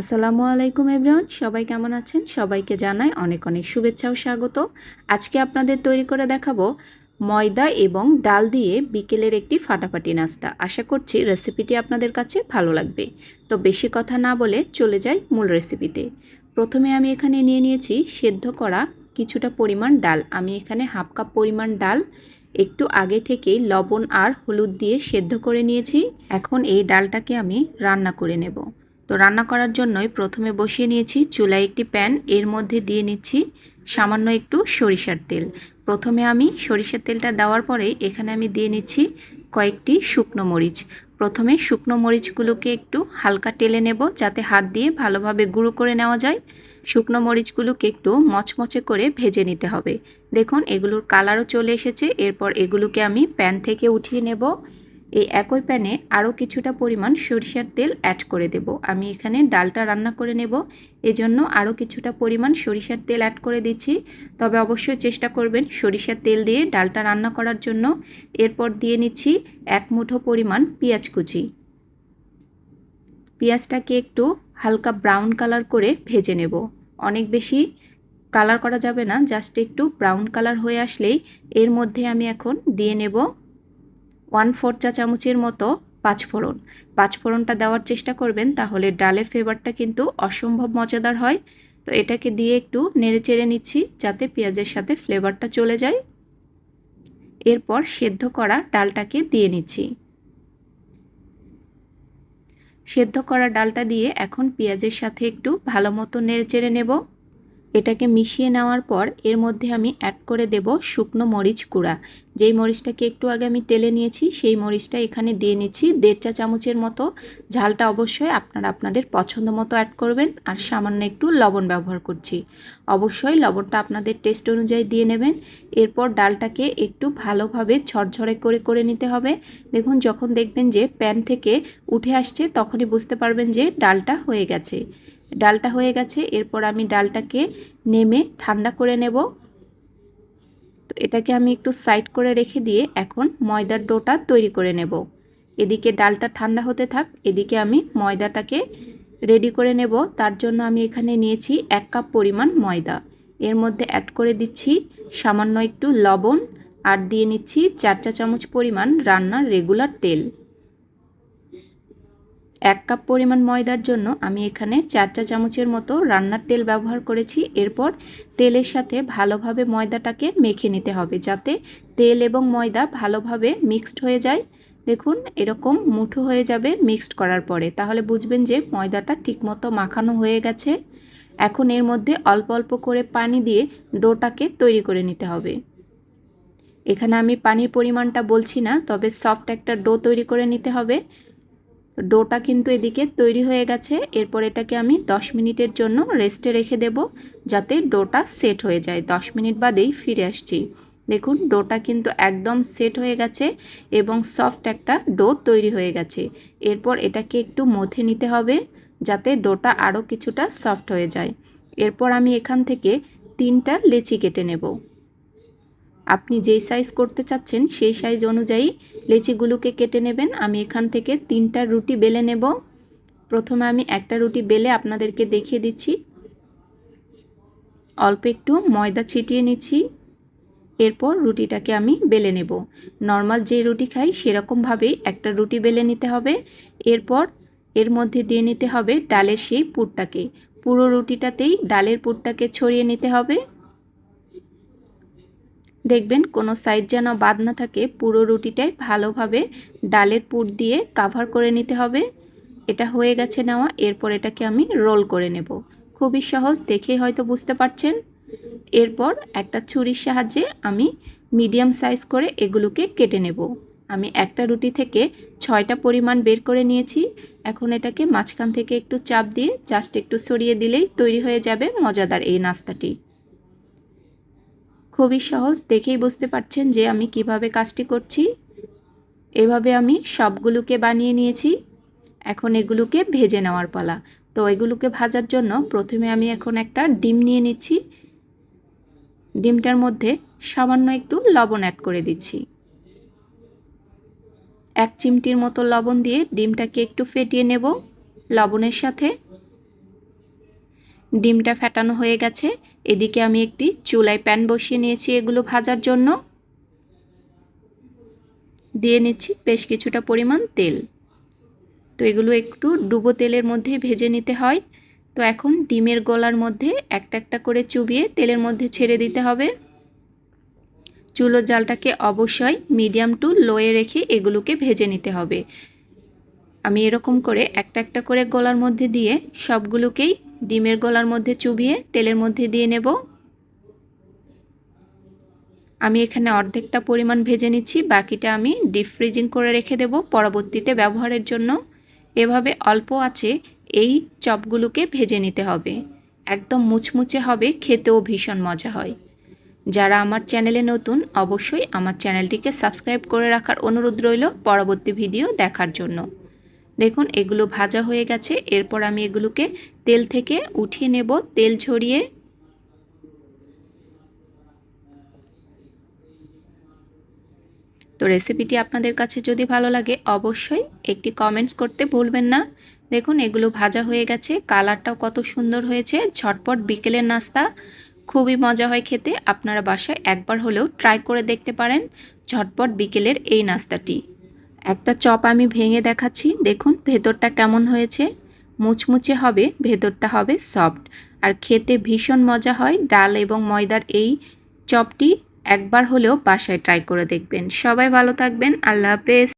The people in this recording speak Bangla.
আসসালামু আলাইকুম এভরিওয়ান, সবাই কেমন আছেন? সবাইকে জানাই অনেক অনেক শুভেচ্ছা ও স্বাগত। আজকে আপনাদের তৈরি করে দেখাবো ময়দা এবং ডাল দিয়ে বিকেলের একটি ফাটাফাটি নাস্তা। আশা করছি রেসিপিটি আপনাদের কাছে ভালো লাগবে। তো বেশি কথা না বলে চলে যাই মূল রেসিপিতে। প্রথমে আমি এখানে নিয়ে নিয়েছি সেদ্ধ করা কিছুটা পরিমাণ ডাল। আমি এখানে হাফ কাপ পরিমাণ ডাল, একটু আগে থেকেই লবণ আর হলুদ দিয়ে সেদ্ধ করে নিয়েছি। এখন এই ডালটাকে আমি রান্না করে নেব। তো রান্না করার জন্যই প্রথমে বসিয়ে নিয়েছি চুলায় একটি প্যান। এর মধ্যে দিয়ে নিচ্ছি সামান্য একটু সরিষার তেল। প্রথমে আমি সরিষার তেলটা দেওয়ার পরেই এখানে আমি দিয়ে নিচ্ছি কয়েকটি শুকনো মরিচ। প্রথমে শুকনো মরিচগুলোকে একটু হালকা টেলে নেব যাতে হাত দিয়ে ভালোভাবে গুঁড়ো করে নেওয়া যায়। শুকনো মরিচগুলোকে একটু মচমচে করে ভেজে নিতে হবে। দেখুন, এগুলোর কালারও চলে এসেছে। এরপর এগুলোকে আমি প্যান থেকে উঠিয়ে নেব। এই একই প্যানে আরও কিছুটা পরিমাণ সরিষার তেল অ্যাড করে দেব। আমি এখানে ডালটা রান্না করে নেব। এজন্য আরও কিছুটা পরিমাণ সরিষার তেল অ্যাড করে দিচ্ছি। তবে অবশ্যই চেষ্টা করবেন সরিষার তেল দিয়ে ডালটা রান্না করার জন্য। এরপর দিয়ে নিচ্ছি এক মুঠো পরিমাণ পেঁয়াজ কুচি। পেঁয়াজটাকে একটু হালকা ব্রাউন কালার করে ভেজে নেব। অনেক বেশি কালার করা যাবে না, জাস্ট একটু ব্রাউন কালার হয়ে আসলেই এর মধ্যে আমি এখন দিয়ে নেব ওয়ান ফোর চা চামচের মতো পাঁচফোড়ন পাঁচফোড়নটা দেওয়ার চেষ্টা করবেন, তাহলে ডালের ফ্লেভারটা কিন্তু অসম্ভব মজাদার হয়। তো এটাকে দিয়ে একটু নেড়ে চেড়ে নিচ্ছি, যাতে পেঁয়াজের সাথে ফ্লেভারটা চলে যায়। এরপর সেদ্ধ করা ডালটাকে দিয়ে নিচ্ছি। সেদ্ধ করা ডালটা দিয়ে এখন পেঁয়াজের সাথে একটু ভালো মতো নেড়ে চেড়ে নেব। এটাকে মিশিয়ে নেওয়ার পর এর মধ্যে আমি অ্যাড করে দেব শুকনো মরিচ কুড়া যেই মরিচটাকে একটু আগে আমি তেলে নিয়েছি, সেই মরিচটা এখানে দিয়ে নিচ্ছি। দেড় চা চামচের মতো ঝালটা অবশ্যই আপনারা আপনাদের পছন্দ মতো অ্যাড করবেন। আর সামান্য একটু লবণ ব্যবহার করছি। অবশ্যই লবণটা আপনাদের টেস্ট অনুযায়ী দিয়ে নেবেন। এরপর ডালটাকে একটু ভালোভাবে ঝরঝরে করে করে নিতে হবে। দেখুন, যখন দেখবেন যে প্যান থেকে উঠে আসছে, তখনই বুঝতে পারবেন যে ডালটা হয়ে গেছে। ডালটা হয়ে গেছে, এরপর আমি ডালটাকে নেমে ঠান্ডা করে নেব। তো এটাকে আমি একটু সাইড করে রেখে দিয়ে এখন ময়দার ডোটা তৈরি করে নেব। এদিকে ডালটা ঠান্ডা হতে থাক, এদিকে আমি ময়দাটাকে রেডি করে নেব। তার জন্য আমি এখানে নিয়েছি এক কাপ পরিমাণ ময়দা। এর মধ্যে অ্যাড করে দিচ্ছি সামান্য একটু লবণ আর দিয়ে নিচ্ছি চার চা চামচ পরিমাণ রান্নার রেগুলার তেল। এক কাপ পরিমাণ ময়দার জন্য আমি এখানে চার চা চামচের মতো রান্নার তেল ব্যবহার করেছি। এরপর তেলের সাথে ভালোভাবে ময়দাটাকে মেখে নিতে হবে যাতে তেল এবং ময়দা ভালোভাবে মিক্সড হয়ে যায়। দেখুন, এরকম মুঠো হয়ে যাবে মিক্সড করার পরে। তাহলে বুঝবেন যে ময়দাটা ঠিকমতো মাখানো হয়ে গেছে। এখন এর মধ্যে অল্প অল্প করে পানি দিয়ে ডোটাকে তৈরি করে নিতে হবে। এখানে আমি পানির পরিমাণটা বলছি না, তবে সফট একটা ডো তৈরি করে নিতে হবে। ডোটা কিন্তু এদিকে তৈরি হয়ে গেছে। এরপর এটাকে আমি 10 মিনিটের জন্য রেস্টে রেখে দেব যাতে ডোটা সেট হয়ে যায়। 10 মিনিট বাদেই ফিরে আসছি। দেখুন, ডোটা কিন্তু একদম সেট হয়ে গেছে এবং সফট একটা ডো তৈরি হয়ে গেছে। এরপর এটাকে একটু মথে নিতে হবে যাতে ডোটা আরও কিছুটা সফট হয়ে যায়। এরপর আমি এখান থেকে তিনটা লেচি কেটে নেব। আপনি যেই সাইজ করতে চাচ্ছেন, সেই সাইজ অনুযায়ী লেচিগুলোকে কেটে নেবেন। আমি এখান থেকে তিনটা রুটি বেলে নেব। প্রথমে আমি একটা রুটি বেলে আপনাদেরকে দেখিয়ে দিচ্ছি। অল্প একটু ময়দা ছিটিয়ে নিচ্ছি। এরপর রুটিটাকে আমি বেলে নেব। নর্মাল যে রুটি খাই, সেরকমভাবেই একটা রুটি বেলে নিতে হবে। এরপর এর মধ্যে দিয়ে নিতে হবে ডালের সেই পুরটাকে। পুরো রুটিটাতেই ডালের পুরটাকে ছড়িয়ে নিতে হবে। দেখবেন কোনো সাইড যেন বাদ না থাকে, পুরো রুটিটাই ভালোভাবে ডালের পুর দিয়ে কাভার করে নিতে হবে। এটা হয়ে গেছে নেওয়া, এরপর এটাকে আমি রোল করে নেব। খুবই সহজ, দেখেই হয়তো বুঝতে পারছেন। এরপর একটা ছুরির সাহায্যে আমি মিডিয়াম সাইজ করে এগুলোকে কেটে নেব। আমি একটা রুটি থেকে ছয়টা পরিমাণ বের করে নিয়েছি। এখন এটাকে মাঝখান থেকে একটু চাপ দিয়ে জাস্ট একটু সরিয়ে দিলেই তৈরি হয়ে যাবে মজাদার এই নাস্তাটি। খুবই সহজ, দেখেই বুঝতে পারছেন যে আমি কীভাবে কাজটি করছি। এভাবে আমি সবগুলোকে বানিয়ে নিয়েছি। এখন এগুলোকে ভেজে নেওয়ার পালা। তো এগুলোকে ভাজার জন্য প্রথমে আমি এখন একটা ডিম নিয়ে নিচ্ছি। ডিমটার মধ্যে সামান্য একটু লবণ অ্যাড করে দিচ্ছি। এক চিমটির মতো লবণ দিয়ে ডিমটাকে একটু ফেটিয়ে নেব। লবণের সাথে ডিমটা ফেটানো হয়ে গেছে। এদিকে আমি একটি চুলায় প্যান বসিয়ে নিয়েছি এগুলো ভাজার জন্য। দিয়ে নিচ্ছি বেশ কিছুটা পরিমাণ তেল। তো এগুলো একটু ডুবো তেলের মধ্যে ভেজে নিতে হয়। তো এখন ডিমের গলার মধ্যে একটা একটা করে চুবিয়ে তেলের মধ্যে ছেড়ে দিতে হবে। চুলোর জালটাকে অবশ্যই মিডিয়াম টু লোয়ে রেখে এগুলোকে ভেজে নিতে হবে। আমি এরকম করে একটা একটা করে গলার মধ্যে দিয়ে সবগুলোকেই ডিমের গলার মধ্যে চুবিয়ে তেলের মধ্যে দিয়ে নেব। আমি এখানে অর্ধেকটা পরিমাণ ভেজে নিচ্ছি, বাকিটা আমি ডিপ ফ্রিজিং করে রেখে দেব পরবর্তীতে ব্যবহারের জন্য। এভাবে অল্প আছে এই চপগুলোকে ভেজে নিতে হবে। একদম মুচমুচে হবে, খেতেও ভীষণ মজা হয়। যারা আমার চ্যানেলে নতুন, অবশ্যই আমার চ্যানেলটিকে সাবস্ক্রাইব করে রাখার অনুরোধ রইল পরবর্তী ভিডিও দেখার জন্য। দেখুন, এগুলো ভাজা হয়ে গেছে। এরপর আমি এগুলোকে তেল থেকে উঠিয়ে নেব। তেল ঝরিয়ে তো রেসিপিটি আপনাদের কাছে যদি ভালো লাগে, অবশ্যই একটি কমেন্টস করতে ভুলবেন না। দেখুন, এগুলো ভাজা হয়ে গেছে। কালারটাও কত সুন্দর হয়েছে। ঝটপট বিকেলের নাস্তা। খুবই মজা হয় খেতে। আপনারা বাসায় একবার হলেও ট্রাই করে দেখতে পারেন। ঝটপট বিকেলের এই নাস্তাটি। একটা চপ আমি ভেঙে দেখাচ্ছি। দেখুন, ভেতরটা কেমন হয়েছে। মুচমুচে হবে, ভেতরটা হবে সফট। আর খেতে ভীষণ মজা হয়। ডাল এবং ময়দার এই চপটি একবার হলেও বাসায় ট্রাই করে দেখবেন। সবাই ভালো থাকবেন। আল্লাহ হাফেজ।